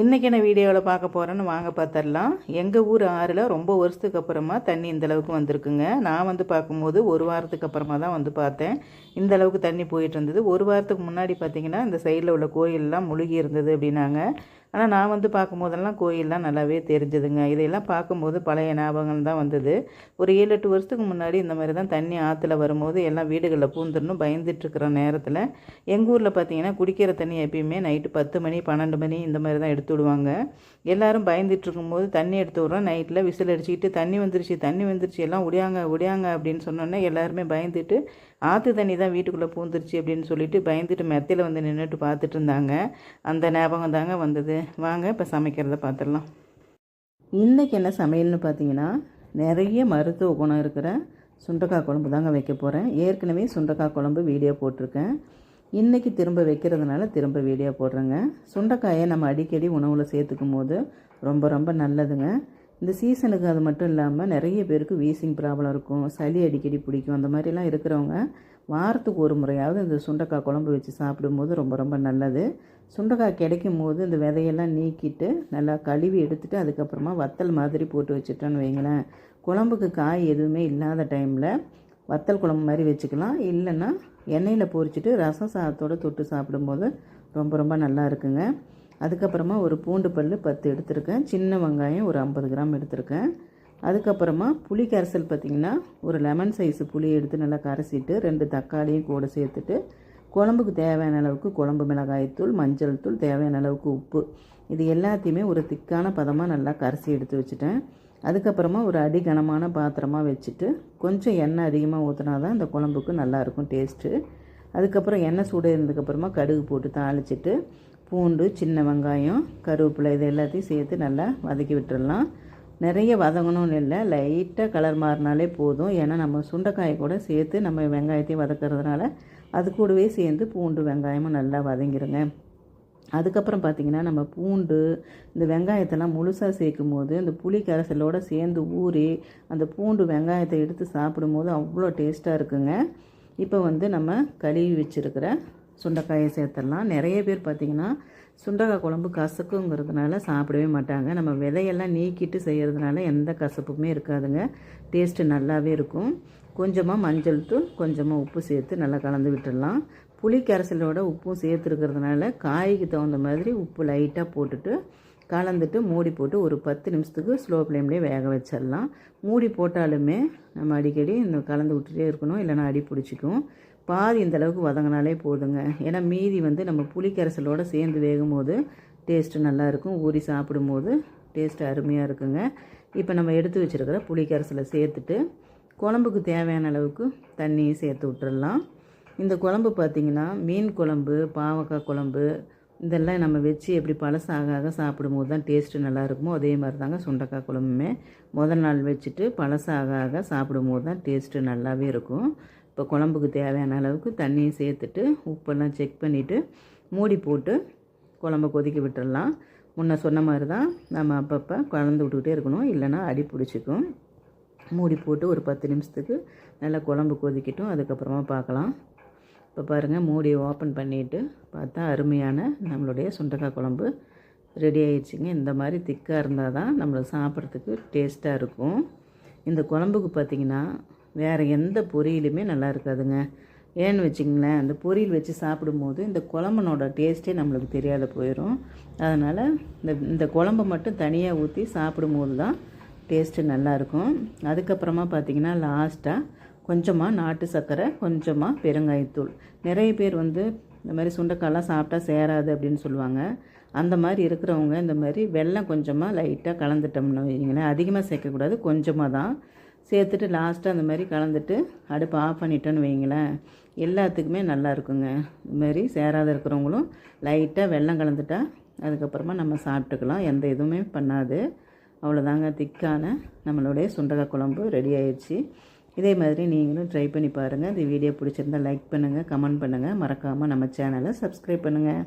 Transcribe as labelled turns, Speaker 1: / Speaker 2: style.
Speaker 1: இன்றைக்கி என்ன வீடியோவில் பார்க்க போகிறேன்னு வாங்க பார்த்துடலாம். எங்கள் ஊர் ஆறில் ரொம்ப வருஷத்துக்கு அப்புறமா தண்ணி இந்தளவுக்கு வந்திருக்குங்க. நான் வந்து பார்க்கும்போது ஒரு வாரத்துக்கு அப்புறமா தான் வந்து பார்த்தேன். இந்த அளவுக்கு தண்ணி போயிட்டு இருந்தது. ஒரு வாரத்துக்கு முன்னாடி பார்த்திங்கன்னா இந்த சைடில் உள்ள கோயிலெலாம் முழுகி இருந்தது அப்படின்னாங்க. ஆனால் நான் வந்து பார்க்கும்போதெல்லாம் கோயிலெலாம் நல்லாவே தெரிஞ்சதுங்க. இதையெல்லாம் பார்க்கும்போது பழைய ஞாபகம் தான் வந்தது. ஒரு ஏழு எட்டு வருஷத்துக்கு முன்னாடி இந்த மாதிரி தான் தண்ணி ஆற்றுல வரும்போது எல்லாம் வீடுகளில் பூந்துடணும் பயந்துட்டுருக்கிற நேரத்தில் எங்கள் ஊரில் பார்த்தீங்கன்னா குடிக்கிற தண்ணி எப்பயுமே நைட்டு பத்து மணி பன்னெண்டு மணி இந்த மாதிரி தான் எடுத்து விடுவாங்க. எல்லோரும் பயந்துட்டு இருக்கும்போது தண்ணி எடுத்து விட்றோம். நைட்டில் விசில் அடிச்சுக்கிட்டு தண்ணி வந்துருச்சு தண்ணி வந்துருச்சு எல்லாம் ஒடியாங்க ஒடியாங்க அப்படின்னு சொன்னோன்னே எல்லாருமே பயந்துட்டு ஆற்று தண்ணி தான் வீட்டுக்குள்ளே பூந்துருச்சு அப்படின்னு சொல்லிட்டு பயந்துட்டு மெத்தையில் வந்து நின்றுட்டு பார்த்துட்டு இருந்தாங்க அந்த ஞாபகம் தாங்க வந்தது. வாங்க இப்போ சமைக்கிறத பார்த்துடலாம் இன்றைக்கி என்ன சமையல்னு பார்த்தீங்கன்னா நிறைய மருத்துவ குணம் இருக்கிற சுண்டக்காய் குழம்பு தாங்க வைக்க போகிறேன் ஏற்கனவே சுண்டக்காய் குழம்பு வீடியோ போட்டிருக்கேன். இன்றைக்கி திரும்ப வைக்கிறதுனால திரும்ப வீடியோ போடுறேங்க. சுண்டைக்காயை நம்ம அடிக்கடி உணவில் சேர்த்துக்கும் போது ரொம்ப ரொம்ப நல்லதுங்க. இந்த சீசனுக்கு அது மட்டும் இல்லாமல் நிறைய பேருக்கு வீசிங் ப்ராப்ளம் இருக்கும் சளி அடிக்கடி பிடிக்கும் அந்த மாதிரிலாம் இருக்கிறவங்க வாரத்துக்கு ஒரு முறையாவது இந்த சுண்டக்காய் குழம்பு வச்சு சாப்பிடும்போது ரொம்ப ரொம்ப நல்லது. சுண்டக்காய் கிடைக்கும் போது இந்த விதையெல்லாம் நீக்கிட்டு நல்லா கழுவி எடுத்துகிட்டு அதுக்கப்புறமா வத்தல் மாதிரி போட்டு வச்சுட்டோன்னு வைங்களேன். குழம்புக்கு காய் எதுவுமே இல்லாத டைமில் வத்தல் குழம்பு மாதிரி வச்சுக்கலாம். இல்லைன்னா எண்ணெயில் பொரிச்சிட்டு ரசம் சாதத்தோடு தொட்டு சாப்பிடும்போது ரொம்ப ரொம்ப நல்லா இருக்குங்க. அதுக்கப்புறமா ஒரு பூண்டு பல் பத்து எடுத்திருக்கேன். சின்ன வெங்காயம் ஒரு ஐம்பது கிராம் எடுத்திருக்கேன். அதுக்கப்புறமா புளி கரைசல் பார்த்திங்கன்னா ஒரு லெமன் சைஸு புளி எடுத்து நல்லா கரைச்சிட்டு ரெண்டு தக்காளியும் கூட சேர்த்துட்டு குழம்புக்கு தேவையான அளவுக்கு குழம்பு மிளகாய்த்தூள் மஞ்சள் தூள் தேவையான அளவுக்கு உப்பு. இது எல்லாத்தையுமே ஒரு திக்கான பதமாக நல்லா கரைசி எடுத்து வச்சுட்டேன். அதுக்கப்புறமா ஒரு அடி கனமான பாத்திரமாக வச்சுட்டு கொஞ்சம் எண்ணெய் அதிகமாக ஊற்றினா தான் இந்த குழம்புக்கு நல்லாயிருக்கும் டேஸ்ட்டு. அதுக்கப்புறம் எண்ணெய் சூடு இருந்ததுக்கப்புறமா கடுகு போட்டு தாளிச்சிட்டு பூண்டு சின்ன வெங்காயம் கருவேப்பிலை இது எல்லாத்தையும் சேர்த்து நல்லா வதக்கி விட்டுடலாம் நிறைய வதங்கணும்னு இல்லை லைட்டாக கலர் மாறினாலே போதும். ஏன்னா நம்ம சுண்டைக்காயை கூட சேர்த்து நம்ம வெங்காயத்தையும் வதக்கிறதுனால அது கூடவே சேர்ந்து பூண்டு வெங்காயமும் நல்லா வதங்கிடுங்க அதுக்கப்புறம் பார்த்திங்கன்னா நம்ம பூண்டு இந்த வெங்காயத்தெல்லாம் முழுசாக சேர்க்கும் போது இந்த புளி கரைசலோடு சேர்ந்து ஊறி அந்த பூண்டு வெங்காயத்தை எடுத்து சாப்பிடும்போது அவ்வளோ டேஸ்ட்டாக இருக்குங்க. இப்போ வந்து நம்ம கழுவி வச்சுருக்கிற சுண்டைக்காயை சேர்த்துடலாம். நிறைய பேர் பார்த்திங்கன்னா சுண்டக்காய் குழம்பு கசக்குங்கிறதுனால சாப்பிடவே மாட்டாங்க. நம்ம விதையெல்லாம் நீக்கிட்டு செய்கிறதுனால எந்த கசப்புமே இருக்காதுங்க. டேஸ்ட்டு நல்லாவே இருக்கும். கொஞ்சமாக மஞ்சள் தூள் கொஞ்சமாக உப்பு சேர்த்து நல்லா கலந்து விட்டுடலாம். புளி கரைசலோட உப்பும் சேர்த்துருக்கிறதுனால காய்க்கு தகுந்த மாதிரி உப்பு லைட்டாக போட்டுட்டு கலந்துட்டு மூடி போட்டு ஒரு பத்து நிமிஷத்துக்கு ஸ்லோ ஃப்ளேம்லேயே வேக வச்சிடலாம். மூடி போட்டாலுமே நம்ம அடிக்கடி இந்த கலந்து விட்டுட்டே இருக்கணும். இல்லைனா அடி பிடிச்சிக்கும். பாதி இந்த அளவுக்கு வதங்கினாலே போதுங்க. ஏன்னா மீதி வந்து நம்ம புளிக்கரைசலோடு சேர்ந்து வேகும் போது டேஸ்ட்டு நல்லாயிருக்கும். ஊறி சாப்பிடும்போது டேஸ்ட்டு அருமையாக இருக்குங்க. இப்போ நம்ம எடுத்து வச்சுருக்கிற புளிக்கரைசலை சேர்த்துட்டு குழம்புக்கு தேவையான அளவுக்கு தண்ணியும் சேர்த்து விட்டுறலாம். இந்த குழம்பு பார்த்திங்கன்னா மீன் குழம்பு பாவக்காய் குழம்பு இதெல்லாம் நம்ம வச்சு எப்படி பழசாக சாப்பிடும் சாப்பிடும்போது தான் டேஸ்ட்டு நல்லா இருக்குமோ அதே மாதிரி தாங்க சுண்டக்காய் குழம்புமே. முதல் நாள் வச்சுட்டு பழசாக ஆக சாப்பிடும்போது தான் டேஸ்ட்டு நல்லாவே இருக்கும். இப்போ குழம்புக்கு தேவையான அளவுக்கு தண்ணியை சேர்த்துட்டு உப்பெல்லாம் செக் பண்ணிவிட்டு மூடி போட்டு குழம்ப கொதிக்க விட்டுடலாம் முன்ன சொன்ன மாதிரி தான் நம்ம அப்பப்போ கலந்து விட்டுக்கிட்டே இருக்கணும். இல்லைன்னா அடி பிடிச்சிக்கும். மூடி போட்டு ஒரு பத்து நிமிஷத்துக்கு நல்லா குழம்பு கொதிக்கட்டும். அதுக்கப்புறமா பார்க்கலாம். இப்போ பாருங்கள் மூடியை ஓப்பன் பண்ணிவிட்டு பார்த்தா அருமையான நம்மளுடைய சுண்டக்காய் குழம்பு ரெடி ஆயிடுச்சுங்க. இந்த மாதிரி திக்காக இருந்தால் தான் நம்மளுக்கு சாப்பிட்றதுக்கு டேஸ்ட்டாக இருக்கும். இந்த குழம்புக்கு பார்த்திங்கன்னா வேறு எந்த பொரியலுமே நல்லா இருக்காதுங்க. ஏன்னு வச்சிங்களேன் அந்த பொரியல் வச்சு சாப்பிடும்போது இந்த குழம்பனோட டேஸ்ட்டே நம்மளுக்கு தெரியாத போயிடும் அதனால் இந்த இந்த குழம்பை மட்டும் தனியாக ஊற்றி சாப்பிடும்போது தான் டேஸ்ட்டு நல்லாயிருக்கும் அதுக்கப்புறமா பார்த்திங்கன்னா லாஸ்ட்டாக கொஞ்சமாக நாட்டு சர்க்கரை கொஞ்சமாக பெருங்காயத்தூள். நிறைய பேர் வந்து இந்த மாதிரி சுண்டைக்காயெலாம் சாப்பிட்டா சேராது அப்படின்னு சொல்லுவாங்க. அந்த மாதிரி இருக்கிறவங்க இந்த மாதிரி வெள்ளம் கொஞ்சமாக லைட்டாக கலந்துட்டோம்னு வைங்களேன் அதிகமாக சேர்க்கக்கூடாது கொஞ்சமாக தான். சேர்த்துட்டு லாஸ்ட்டாக அந்த மாதிரி கலந்துட்டு அடுப்பு ஆஃப் பண்ணிட்டோன்னு வைங்களேன் எல்லாத்துக்குமே நல்லா இருக்குங்க. இந்த மாதிரி சேராத இருக்கிறவங்களும் லைட்டாக வெள்ளம் கலந்துட்டா அதுக்கப்புறமா நம்ம சாப்பிட்டுக்கலாம். எந்த இதுவுமே பண்ணாது. அவ்வளோதாங்க திக்கான நம்மளுடைய சுண்டக்காய் குழம்பு ரெடி ஆயிடுச்சு. இதே மாதிரி நீங்களும் ட்ரை பண்ணி பாருங்கள் இந்த வீடியோ பிடிச்சிருந்தால் லைக் பண்ணுங்கள் கமெண்ட் பண்ணுங்கள் மறக்காமல் நம்ம சேனலை சப்ஸ்கிரைப் பண்ணுங்கள்